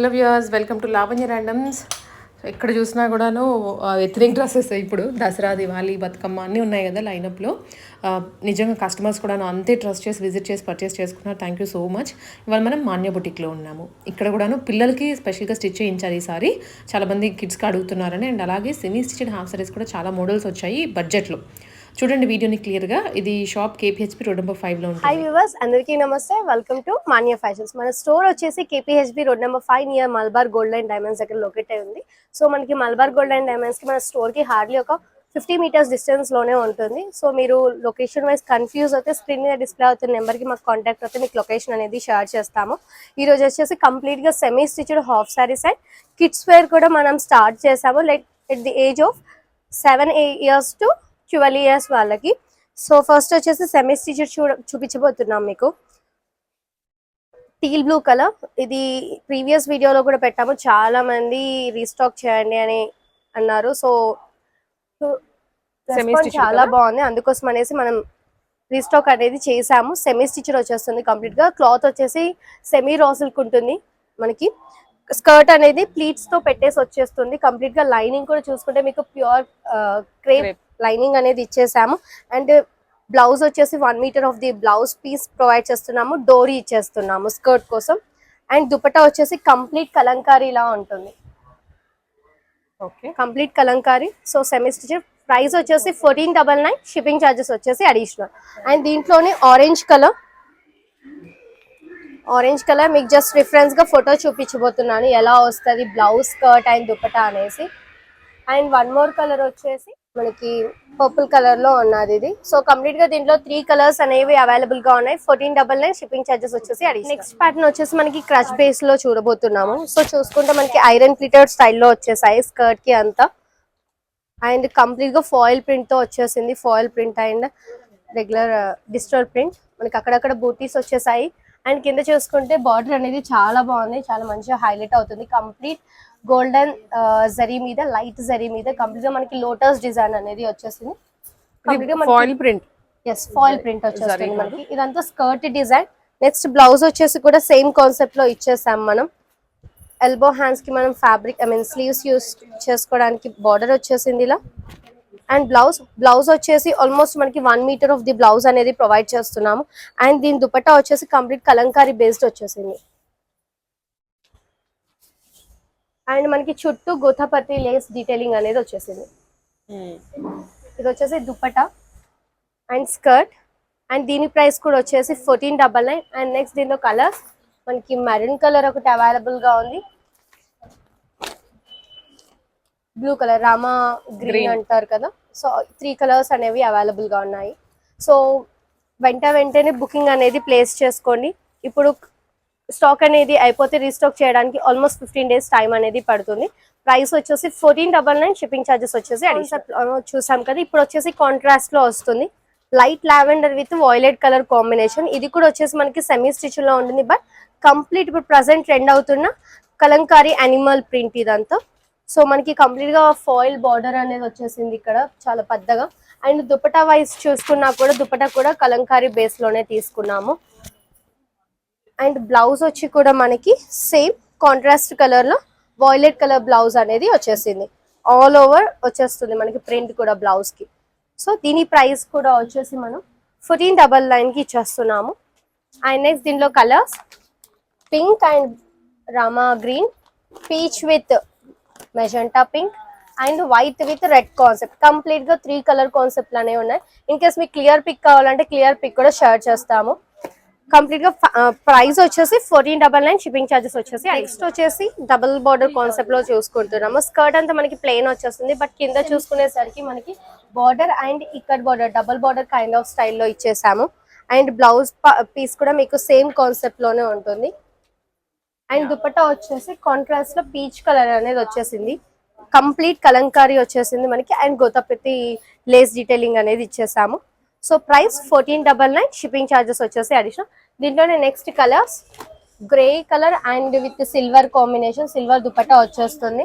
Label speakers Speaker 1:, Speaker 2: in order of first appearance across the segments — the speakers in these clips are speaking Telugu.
Speaker 1: Hello viewers welcome to Lavanya randoms ఎక్కడ చూసినా కూడాను ఎథనిక్ డ్రెస్సెస్ ఇప్పుడు దసరా దివాళీ బతుకమ్మ అన్నీ ఉన్నాయి కదా లైనప్లో నిజంగా కస్టమర్స్ కూడా అంతే ట్రస్ట్ చేసి విజిట్ చేసి పర్చేస్ చేసుకున్నారు. థ్యాంక్ యూ సో మచ్ ఇవాళ మనం మాన్య బుటిక్లో ఉన్నాము. ఇక్కడ కూడాను పిల్లలకి స్పెషల్గా స్టిచ్ చేయించాలి ఈసారి చాలామంది కిడ్స్కి అడుగుతున్నారని. అండ్ అలాగే సెమీ స్టిచ్డ్ హాఫ్ సారీస్ కూడా చాలా మోడల్స్ వచ్చాయి బడ్జెట్లో చూడండి వీడియోని క్లియర్గా. ఇది షాప్ కేపీహెచ్పి రోడ్ నెంబర్ ఫైవ్లో ఉంటుంది.
Speaker 2: హై వ్యూవర్స్ అందరికీ నమస్తే. వెల్కమ్ టు మాన్య ఫ్యాషన్స్ మన స్టోర్ వచ్చేసి KPHB road number five near Malabar gold and diamonds దగ్గర లొకేట్ అయి ఉంది. సో మనకి మల్బార్ గోల్డ్ అండ్ డైమండ్స్కి మన స్టోర్కి హార్డ్లీ ఒక ఫిఫ్టీ మీటర్స్ డిస్టెన్స్లోనే ఉంటుంది. సో మీరు లొకేషన్ వైజ్ కన్ఫ్యూజ్ అయితే స్క్రీన్ మీద డిస్ప్లే అవుతున్న నెంబర్కి మాకు కాంటాక్ట్ అయితే మీకు లొకేషన్ అనేది షేర్ చేస్తాము. ఈ రోజు వచ్చేసి కంప్లీట్గా semi stitched half sarees and kids wear కూడా మనం స్టార్ట్ చేసాము. Like at the age of seven years to twelve years వాళ్ళకి. సో ఫస్ట్ వచ్చేసి సెమీ స్టిచర్ చూ చూపించబోతున్నాం మీకు. Teal blue colour. ఇది ప్రీవియస్ వీడియోలో కూడా పెట్టాము. చాలా మంది రీస్టాక్ చేయండి అని అన్నారు. సో చాలా? బాగుంది. అందుకోసం అనేసి మనం రీస్టాక్ అనేది చేసాము సెమీ స్టిచర్ వచ్చేస్తుంది కంప్లీట్గా క్లాత్ వచ్చేసి సెమీ రాసిల్క్ ఉంటుంది మనకి. స్కర్ట్ అనేది ప్లీట్స్తో పెట్టేసి వచ్చేస్తుంది. కంప్లీట్గా లైనింగ్ కూడా చూసుకుంటే మీకు ప్యూర్ క్రేప్. లైనింగ్ అనేది ఇచ్చేసాము. అండ్ బ్లౌజ్ వచ్చేసి one metre of the blouse piece provide చేస్తున్నాము. డోరీ ఇచ్చేస్తున్నాము స్కర్ట్ కోసం. అండ్ దుపట్టా వచ్చేసి కంప్లీట్ కలంకారీ లా ఉంటుంది.
Speaker 1: Okay.
Speaker 2: Complete Kalamkari. So semi stitched price వచ్చేసి fourteen double nine shipping charges వచ్చేసి అడిషనల్ అండ్ దీంట్లోనే ఆరెంజ్ కలర్ ఆరెంజ్ కలర్ మీకు జస్ట్ రిఫరెన్స్గా ఫోటో చూపించబోతున్నాను. ఎలా వస్తుంది బ్లౌజ్ స్కర్ట్ అండ్ దుపట్టా అనేసి. అండ్ వన్ మోర్ కలర్ వచ్చేసి మనకి పర్పుల్ కలర్లో ఉన్నది ఇది. సో కంప్లీట్గా దీంట్లో త్రీ కలర్స్ అనేవి అవైలబుల్గా ఉన్నాయి. Fourteen double nine shipping charges వచ్చేసి నెక్స్ట్ ప్యాటర్న్ వచ్చేసి మనకి క్రష్ బేస్లో చూడబోతున్నాము. సో చూసుకుంటే మనకి ఐరన్ ప్లీటెడ్ స్టైల్లో వచ్చేసాయి స్కర్ట్కి అంతా. అండ్ కంప్లీట్గా ఫాయిల్ ప్రింట్తో వచ్చేసింది. Foil print and regular digital print మనకి అక్కడక్కడ బూటీస్ వచ్చేసాయి. అండ్ కింద చూసుకుంటే బార్డర్ అనేది చాలా బాగుంది. చాలా మంచిగా హైలైట్ అవుతుంది. కంప్లీట్ గోల్డెన్ జరీ మీద లైట్ జరీ మీద కంప్లీట్గా మనకి లోటస్ డిజైన్ అనేది వచ్చేసింది.
Speaker 1: Foil print?
Speaker 2: Yes foil print వచ్చేస్తుంది. మనకి. ఇదంతా స్కర్ట్ డిజైన్. నెక్స్ట్ బ్లౌజ్ వచ్చేసి కూడా సేమ్ కాన్సెప్ట్లో ఇచ్చేసాం మనం. ఎల్బో హ్యాండ్స్కి మనం fabric I mean sleeves use చేసుకోవడానికి బార్డర్ వచ్చేసింది ఇలా. అండ్ బ్లౌజ్ బ్లౌజ్ వచ్చేసి ఆల్మోస్ట్ మనకి one metre of the blouse అనేది ప్రొవైడ్ చేస్తున్నాము. అండ్ దీని దుపట్టా వచ్చేసి కంప్లీట్ కలంకారీ బేస్డ్ వచ్చేసింది. అండ్ మనకి చుట్టూ గోతాపత్తి లేస్ డీటెయిలింగ్ అనేది వచ్చేసింది. ఇది వచ్చేసి దుపట్టా అండ్ స్కర్ట్ అండ్ దీని ప్రైస్ కూడా వచ్చేసి fourteen double nine and next దీనిలో కలర్స్ మనకి మెరూన్ కలర్ ఒకటి అవైలబుల్గా ఉంది. Blue colour rama green. అంటారు కదా. సో త్రీ కలర్స్ అనేవి అవైలబుల్గా ఉన్నాయి. సో వెంట వెంటనే బుకింగ్ అనేది ప్లేస్ చేసుకోండి. ఇప్పుడు స్టాక్ అనేది అయిపోతే రీస్టాక్ చేయడానికి ఆల్మోస్ట్ ఫిఫ్టీన్ డేస్ టైం అనేది పడుతుంది. ప్రైస్ వచ్చేసి fourteen double nine shipping charges వచ్చేసి చూసాం కదా ఇప్పుడు వచ్చేసి కాంట్రాస్ట్లో వస్తుంది. Light lavender with violet colour combination ఇది కూడా వచ్చేసి మనకి సెమీ స్టిచ్లో ఉంటుంది బట్ కంప్లీట్ ఇప్పుడు ప్రజెంట్ ట్రెండ్ అవుతున్న కలంకారీ అనిమల్ ప్రింట్ ఇదంతా. సో మనకి కంప్లీట్గా ఫాయిల్ బార్డర్ అనేది వచ్చేసింది ఇక్కడ చాలా పెద్దగా. అండ్ దుపటా వైజ్ చూసుకున్నా కూడా దుపటా కూడా కలంకారీ బేస్లోనే తీసుకున్నాము. అండ్ బ్లౌజ్ వచ్చి కూడా మనకి సేమ్ కాంట్రాస్ట్ కలర్లో వాయిలెట్ కలర్ బ్లౌజ్ అనేది వచ్చేసింది. ఆల్ ఓవర్ వచ్చేస్తుంది మనకి ప్రింట్ కూడా బ్లౌజ్కి సో దీని ప్రైస్ కూడా వచ్చేసి మనం ఫోర్టీన్ డబల్ నైన్కి ఇచ్చేస్తున్నాము. అండ్ నెక్స్ట్ దీనిలో colours pink and rama green peach with magenta pink and white with red concept కంప్లీట్గా త్రీ కలర్ కాన్సెప్ట్లు అనేవి ఉన్నాయి. ఇన్ కేస్ మీకు క్లియర్ పిక్ కావాలంటే క్లియర్ పిక్ కూడా షేర్ చేస్తాము. కంప్లీట్గా ప్రైస్ వచ్చేసి fourteen double nine shipping charges వచ్చేసి నెక్స్ట్ వచ్చేసి డబుల్ బార్డర్ కాన్సెప్ట్లో చూసుకుంటున్నాము. స్కర్ట్ అంతా మనకి ప్లెయిన్ వచ్చేస్తుంది బట్ కింద చూసుకునేసరికి మనకి బార్డర్ అండ్ ఇక్కడ border double border kind of స్టైల్లో ఇచ్చేసాము. అండ్ బ్లౌజ్ పీస్ కూడా మీకు సేమ్ కాన్సెప్ట్లోనే ఉంటుంది. అండ్ దుపట్టా వచ్చేసి కాంట్రాస్ట్లో పీచ్ కలర్ అనేది వచ్చేసింది. కంప్లీట్ కలంకారీ వచ్చేసింది మనకి అండ్ గోతపెత్తి లేస్ డీటెయిలింగ్ అనేది ఇచ్చేసాము. So price fourteen double nine shipping charges వచ్చేసి అడిషనల్ దీంట్లోనే next colours grey colour and with silver combination silver dupatta వచ్చేస్తుంది.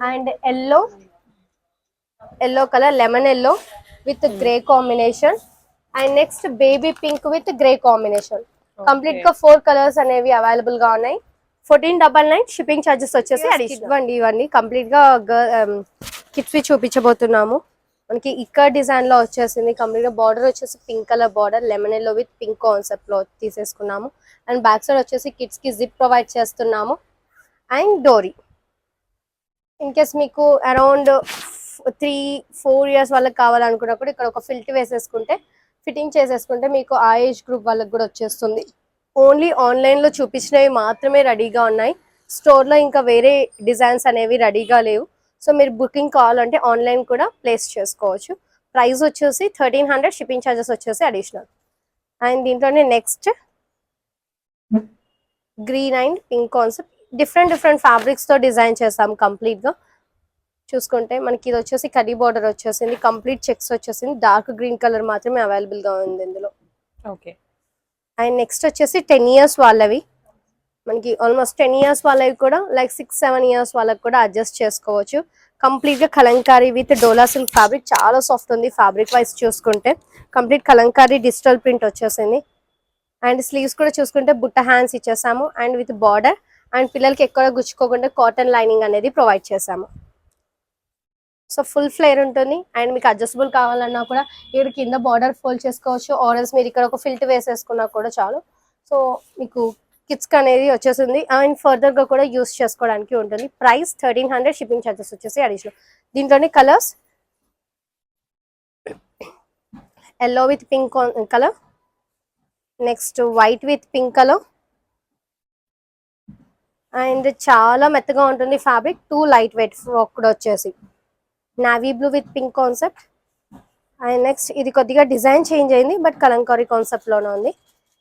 Speaker 2: And yellow yellow colour lemon yellow with grey combination and next baby pink with grey combination కంప్లీట్గా ఫోర్ కలర్స్ అనేవి అవైలబుల్గా ఉన్నాయి. Fourteen double nine shipping charges వచ్చేసి అండి ఇవన్నీ. కంప్లీట్గా కిట్స్ చూపించబోతున్నాము. మనకి ఇక్కడ డిజైన్లో వచ్చేసింది కంప్లీట్గా బార్డర్ వచ్చేసి pink colour border lemon yellow with pink కాన్సెప్ట్లో తీసేసుకున్నాము. అండ్ బ్యాక్ సైడ్ వచ్చేసి కిడ్స్కి జిప్ ప్రొవైడ్ చేస్తున్నాము. అండ్ డోరీ ఇన్ కేస్ మీకు అరౌండ్ త్రీ ఫోర్ ఇయర్స్ వాళ్ళకి కావాలనుకున్నప్పుడు ఇక్కడ ఒక ఫిల్ట్ వేసేసుకుంటే ఫిట్టింగ్ చేసేసుకుంటే మీకు ఆ ఏజ్ గ్రూప్ వాళ్ళకి కూడా వచ్చేస్తుంది. ఓన్లీ ఆన్లైన్లో చూపించినవి మాత్రమే రెడీగా ఉన్నాయి. స్టోర్లో ఇంకా వేరే డిజైన్స్ అనేవి రెడీగా లేవు. సో మీరు బుకింగ్ కావాలంటే ఆన్లైన్ కూడా ప్లేస్ చేసుకోవచ్చు. ప్రైస్ వచ్చేసి థర్టీన్ హండ్రెడ్ షిప్పింగ్ ఛార్జెస్ వచ్చేసి అడిషనల్. అండ్ దీంట్లోనే next green and pink concept. Different different ఫ్యాబ్రిక్స్తో design చేసాం కంప్లీట్గా చూసుకుంటే మనకి ఇది వచ్చేసి కరీ బార్డర్ వచ్చేసింది కంప్లీట్ చెక్స్ వచ్చేసింది. డార్క్ గ్రీన్ కలర్ మాత్రమే అవైలబుల్గా ఉంది ఇందులో.
Speaker 1: ఓకే.
Speaker 2: అండ్ నెక్స్ట్ వచ్చేసి టెన్ ఇయర్స్ వాళ్ళవి. మనకి ఆల్మోస్ట్ టెన్ ఇయర్స్ వాళ్ళకి కూడా లైక్ సిక్స్ సెవెన్ ఇయర్స్ వాళ్ళకి కూడా అడ్జస్ట్ చేసుకోవచ్చు. కంప్లీట్గా Kalamkari with Dola silk fabric చాలా సాఫ్ట్ ఉంది ఫ్యాబ్రిక్ వైజ్ చూసుకుంటే. కంప్లీట్ కలంకారీ డిజిటల్ ప్రింట్ వచ్చేసింది. అండ్ స్లీవ్స్ కూడా చూసుకుంటే బుట్ట హ్యాండ్స్ ఇచ్చేసాము. అండ్ విత్ బార్డర్ అండ్ పిల్లలకి ఎక్కడ గుచ్చుకోకుండా కాటన్ లైనింగ్ అనేది ప్రొవైడ్ చేసాము. సో ఫుల్ ఫ్లేర్ ఉంటుంది. అండ్ మీకు అడ్జస్టబుల్ కావాలన్నా కూడా ఇక్కడ కింద బార్డర్ ఫోల్డ్ చేసుకోవచ్చు. ఆరెంజ్ మీరు ఇక్కడ ఒక ఫిల్ట్ వేసేసుకున్నా కూడా చాలు. సో మీకు కిట్స్ అనేది వచ్చేసింది అండ్ ఫర్దర్గా కూడా యూస్ చేసుకోవడానికి ఉంటుంది. Price thirteen hundred shipping charges వచ్చేసి అడిషనల్. దీంట్లోనే colours? Yellow with pink colour. Next white with pink colour. And చాలా మెత్తగా ఉంటుంది fabric. Too light weight frock కూడా వచ్చేసి. Navy blue with pink concept. And next ఇది కొద్దిగా డిజైన్ చేంజ్ అయింది బట్ కలంకారీ కాన్సెప్ట్లోనే ఉంది.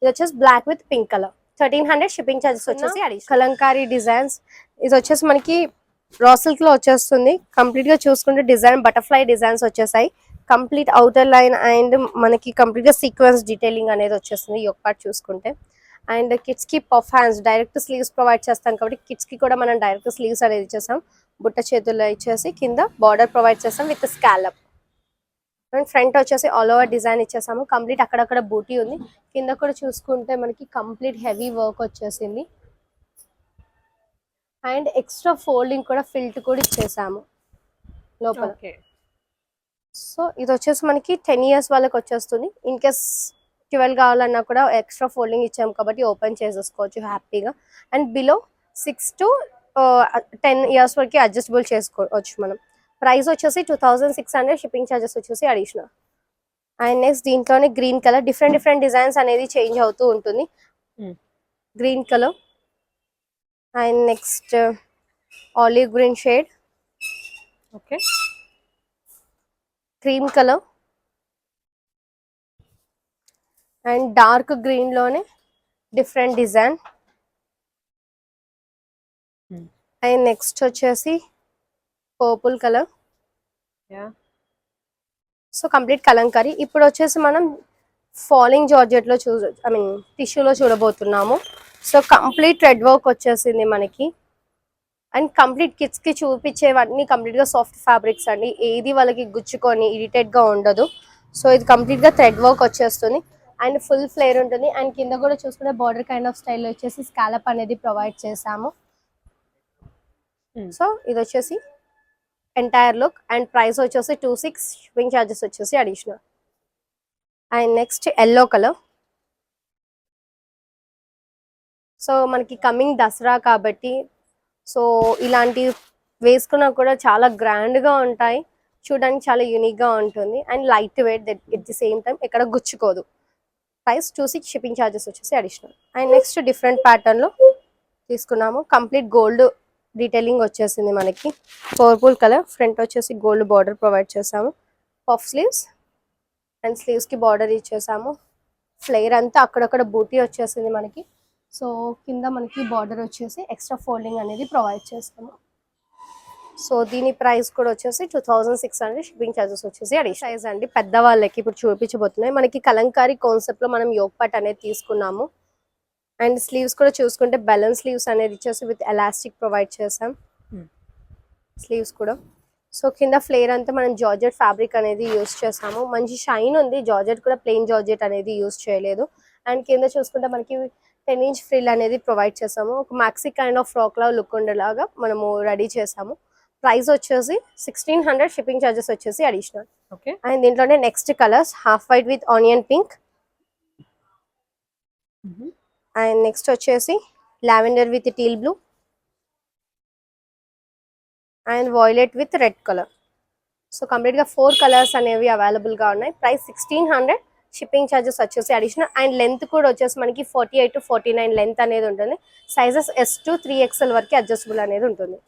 Speaker 2: ఇది వచ్చేసి black with pink colour. Thirteen hundred shipping charges వచ్చేసి కలంకారీ డిజైన్స్. ఇది వచ్చేసి మనకి రా సిల్క్లో వచ్చేస్తుంది. కంప్లీట్గా చూసుకుంటే డిజైన్ బటర్ఫ్లై డిజైన్స్ వచ్చేసాయి. కంప్లీట్ అవుటర్ లైన్ అండ్ మనకి కంప్లీట్గా సీక్వెన్స్ డీటెయిలింగ్ అనేది వచ్చేస్తుంది. ఈ పార్ట్ చూసుకుంటే. అండ్ కిడ్స్కి puff hands direct sleeves provide చేస్తాం కాబట్టి కిడ్స్కి కూడా మనం డైరెక్ట్ స్లీవ్స్ అనేది ఇచ్చేసాం. బుట్ట చేతుల్లో ఇచ్చేసి కింద బార్డర్ ప్రొవైడ్ చేస్తాం విత్ స్కాలప్ అండ్ ఫ్రంట్ వచ్చేసి ఆల్ ఓవర్ డిజైన్ ఇచ్చేసాము. కంప్లీట్ అక్కడక్కడ బూటీ ఉంది. కింద కూడా చూసుకుంటే మనకి కంప్లీట్ హెవీ వర్క్ వచ్చేసింది. అండ్ ఎక్స్ట్రా ఫోల్డింగ్ కూడా ఫిల్ట్ కూడా ఇచ్చేసాము. లోపల. సో ఇది వచ్చేసి మనకి టెన్ ఇయర్స్ వాళ్ళకి వచ్చేస్తుంది. ఇన్ కేస్ ట్వెల్వ్ కావాలన్నా కూడా ఎక్స్ట్రా ఫోల్డింగ్ ఇచ్చాము కాబట్టి ఓపెన్ చేసేసుకోవచ్చు హ్యాపీగా. And below six to ten years వరకు అడ్జస్టబుల్ చేసుకోవచ్చు మనం. ప్రైస్ వచ్చేసి two thousand six hundred shipping charges వచ్చేసి అడిషనల్. అండ్ నెక్స్ట్ దీంట్లోనే green colour different different designs అనేది చేంజ్ అవుతూ ఉంటుంది.
Speaker 1: Hmm.
Speaker 2: Green colour. And next olive green shade.
Speaker 1: Okay.
Speaker 2: Cream colour. And dark గ్రీన్లోనే different design.
Speaker 1: Hmm.
Speaker 2: And next వచ్చేసి purple colour so complete Kalamkari ఇప్పుడు వచ్చేసి మనం ఫాలింగ్ జార్జెట్లో చూ ఐ మీన్ టిష్యూలో చూడబోతున్నాము. సో కంప్లీట్ రెడ్ వర్క్ వచ్చేసింది మనకి. అండ్ కంప్లీట్ కిడ్స్కి చూపించేవన్నీ కంప్లీట్గా సాఫ్ట్ ఫ్యాబ్రిక్స్ అండి. ఏది వాళ్ళకి గుచ్చుకొని ఇరిటేట్గా ఉండదు. సో ఇది కంప్లీట్గా థ్రెడ్ వర్క్ వచ్చేస్తుంది. అండ్ ఫుల్ ఫ్లేర్ ఉంటుంది. అండ్ కింద కూడా చూసుకుంటే బార్డర్ కైండ్ ఆఫ్ స్టైల్ వచ్చేసి స్కాలప్ అనేది ప్రొవైడ్ చేసాము. సో ఇది వచ్చేసి ఎంటైర్ లుక్ అండ్ ప్రైస్ వచ్చేసి టూ సిక్స్ షిప్పింగ్ ఛార్జెస్ వచ్చేసి additional and next yellow colour so మనకి కమింగ్ దసరా కాబట్టి సో ఇలాంటి వేసుకున్నా కూడా చాలా గ్రాండ్గా గా ఉంటాయి. చూడడానికి చాలా యూనిక్గా గా ఉంటుంది. And light weight at the same time ఎక్కడ గుచ్చుకోదు. Price two six shipping charges వచ్చేసి అడిషనల్ అండ్ నెక్స్ట్ డిఫరెంట్ ప్యాటర్న్లో తీసుకున్నాము. కంప్లీట్ గోల్డ్ డీటెయిలింగ్ వచ్చేసింది మనకి. పర్పుల్ కలర్ ఫ్రంట్ వచ్చేసి గోల్డ్ బార్డర్ ప్రొవైడ్ చేసాము. పఫ్ స్లీవ్స్ అండ్ స్లీవ్స్కి బార్డర్ ఇచ్చేసాము. ఫ్లేయర్ అంతా అక్కడక్కడ బూటీ వచ్చేసింది మనకి. సో కింద మనకి బార్డర్ వచ్చేసి ఎక్స్ట్రా ఫోల్డింగ్ అనేది ప్రొవైడ్ చేస్తాము. సో దీని ప్రైస్ కూడా వచ్చేసి two thousand six hundred shipping charges వచ్చేసి అడిషనల్ సైజ్ అండి పెద్దవాళ్ళకి ఇప్పుడు చూపించబోతున్నాయి. మనకి కలంకారీ కాన్సెప్ట్లో మనం యోగ్ పట్ అనేది తీసుకున్నాము. అండ్ స్లీవ్స్ కూడా చూసుకుంటే బెలన్ స్లీవ్స్ అనేది ఇచ్చేసి విత్ ఎలాస్టిక్ ప్రొవైడ్ చేసాం.
Speaker 1: Hmm.
Speaker 2: స్లీవ్స్ కూడా. సో కింద ఫ్లేర్ అంతా మనం జార్జెట్ ఫ్యాబ్రిక్ అనేది యూస్ చేసాము. మంచి షైన్ ఉంది. జార్జెట్ కూడా ప్లెయిన్ జార్జెట్ అనేది యూస్ చేయలేదు. అండ్ కింద చూసుకుంటే మనకి టెన్ ఇంచ్ ఫ్రిల్ అనేది ప్రొవైడ్ చేసాము. ఒక మ్యాక్సీ కైండ్ ఆఫ్ ఫ్రాక్ లా లుక్ ఉండేలాగా మనము రెడీ చేసాము. ప్రైస్ వచ్చేసి సిక్స్టీన్ హండ్రెడ్ షిప్పింగ్ చార్జెస్ వచ్చేసి అడిషనల్.
Speaker 1: ఓకే.
Speaker 2: అండ్ దీంట్లోనే next colours half white with onion pink. And next వచ్చేసి lavender with teal blue and violet with red colour. So కంప్లీట్గా ఫోర్ కలర్స్ అనేవి అవైలబుల్గా ఉన్నాయి. Price sixteen hundred. Shipping charges వచ్చేసి అడిషనల్. అండ్ లెంత్ కూడా వచ్చేసి మనకి forty eight to forty nine length అనేది ఉంటుంది. Sizes S to three XL వరకు అడ్జస్టబుల్ అనేది ఉంటుంది.